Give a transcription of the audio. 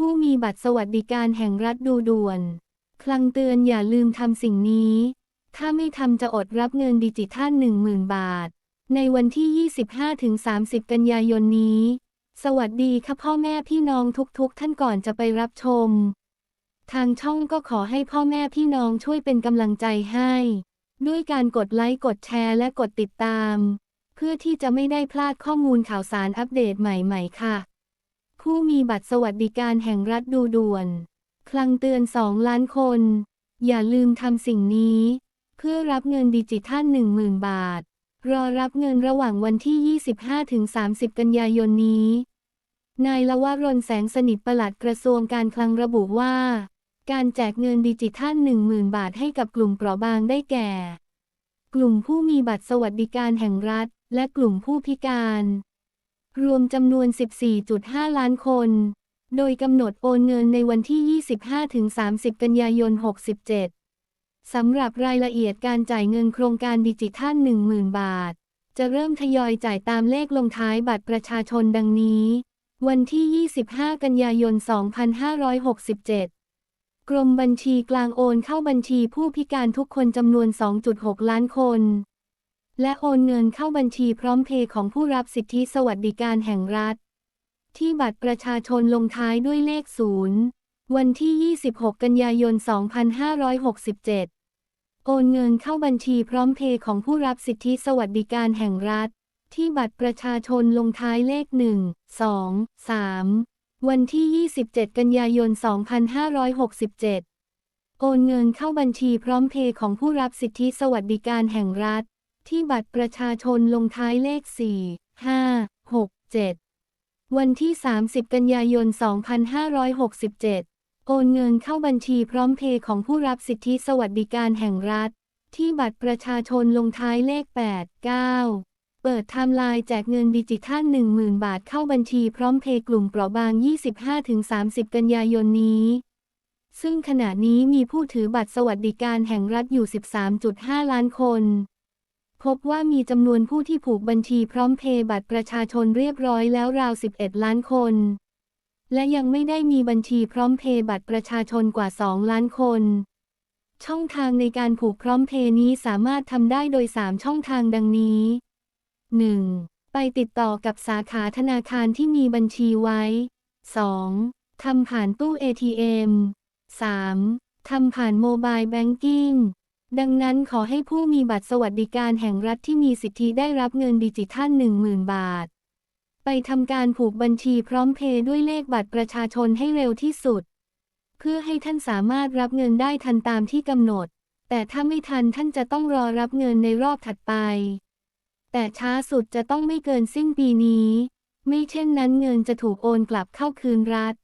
ผู้มีบัตรสวัสดิการแห่งรัฐดูด่วน คลังเตือนอย่าลืมทำสิ่งนี้ ถ้าไม่ทำจะอดรับเงินดิจิทัล 10,000 บาท ในวันที่ 25-30 กันยายนนี้ สวัสดีค่ะพ่อแม่พี่น้องทุกๆ ท่านก่อนจะไปรับชม ทางช่องก็ขอให้พ่อแม่พี่น้องช่วยเป็นกำลังใจให้ ด้วยการกดไลค์กดแชร์และกดติดตาม เพื่อที่จะไม่ได้พลาดข้อมูลข่าวสารอัปเดตใหม่ ๆ ค่ะ ผู้มีบัตรสวัสดิการแห่งรัฐดูด่วน คลังเตือน 2 ล้านคน อย่าลืมทำสิ่งนี้ เพื่อรับเงินดิจิทัล 10,000 บาท รอรับเงินระหว่างวันที่ 25-30 กันยายนนี้ นายละวรนแสงสนิทประหลัดกระทรวงการคลังระบุว่า การแจกเงินดิจิทัล 10,000 บาทให้กับกลุ่มเปราะบางได้แก่ กลุ่มผู้มีบัตรสวัสดิการแห่งรัฐ และกลุ่มผู้พิการ รวมจำนวน 14.5 ล้านคน โดยกำหนดโอนเงินในวันที่ 25-30 กันยายน 67 สำหรับรายละเอียดการจ่ายเงินโครงการดิจิทัล 10,000 บาท จะเริ่มทยอยจ่ายตามเลขลงท้ายบัตรประชาชนดังนี้ วันที่ 25 กันยายน 2567กรมบัญชีกลางโอนเข้าบัญชีผู้พิการทุกคนจำนวน 2.6 ล้านคน และโอนเงินเข้าบัญชีพร้อมเพย์ของผู้รับสิทธิสวัสดิการแห่งรัฐ ที่บัตรประชาชนลงท้ายด้วยเลขศูนย์วันที่ 26 กันยายน 2567 โอนเงินเข้าบัญชีพร้อมเพย์ของผู้รับสิทธิสวัสดิการแห่งรัฐ ที่บัตรประชาชนลงท้ายเลข 1 2 3 วันที่ 27 กันยายน 2567 โอนเงินเข้าบัญชีพร้อมเพย์ของผู้รับสิทธิสวัสดิการแห่งรัฐ ที่บัตรประชาชนลงท้ายเลข 4 5 6 7 วันที่ 30 กันยายน 2567 โอนเงินเข้าบัญชีพร้อมเพย์ของผู้รับสิทธิสวัสดิการแห่งรัฐ ที่บัตรประชาชนลงท้ายเลข 8 9เปิดไทม์ไลน์แจกเงินดิจิทัล 10,000 บาทเข้าบัญชีพร้อมเพย์กลุ่มเปราะบาง 25-30 กันยายนนี้ ซึ่งขณะนี้มีผู้ถือบัตรสวัสดิการแห่งรัฐอยู่ 13.5 ล้านคน พบว่ามีจำนวนผู้ที่ผูกบัญชีพร้อมเพย์บัตรประชาชนเรียบร้อยแล้วราว 11 ล้านคน และยังไม่ได้มีบัญชีพร้อมเพย์บัตรประชาชนกว่า 2 ล้านคน ช่องทางในการผูกพร้อมเพย์นี้สามารถทำได้โดย 3 ช่องทางดังนี้ 1. ไปติดต่อกับสาขาธนาคารที่มีบัญชีไว้ 2. ทำผ่านตู้ ATM 3. ทำผ่านโมบายแบงกิ้ง ดังนั้นขอให้ผู้มีบัตรสวัสดิการแห่งรัฐที่มีสิทธิได้รับเงินดิจิทัล 10,000 บาท ไปทำการผูกบัญชีพร้อมเพย์ด้วยเลขบัตรประชาชนให้เร็วที่สุด เพื่อให้ท่านสามารถรับเงินได้ทันตามที่กำหนด แต่ถ้าไม่ทันท่านจะต้องรอรับเงินในรอบถัดไป แต่ช้าสุดจะต้องไม่เกินสิ้นปีนี้ ไม่เช่นนั้นเงินจะถูกโอนกลับเข้าคืนรัฐ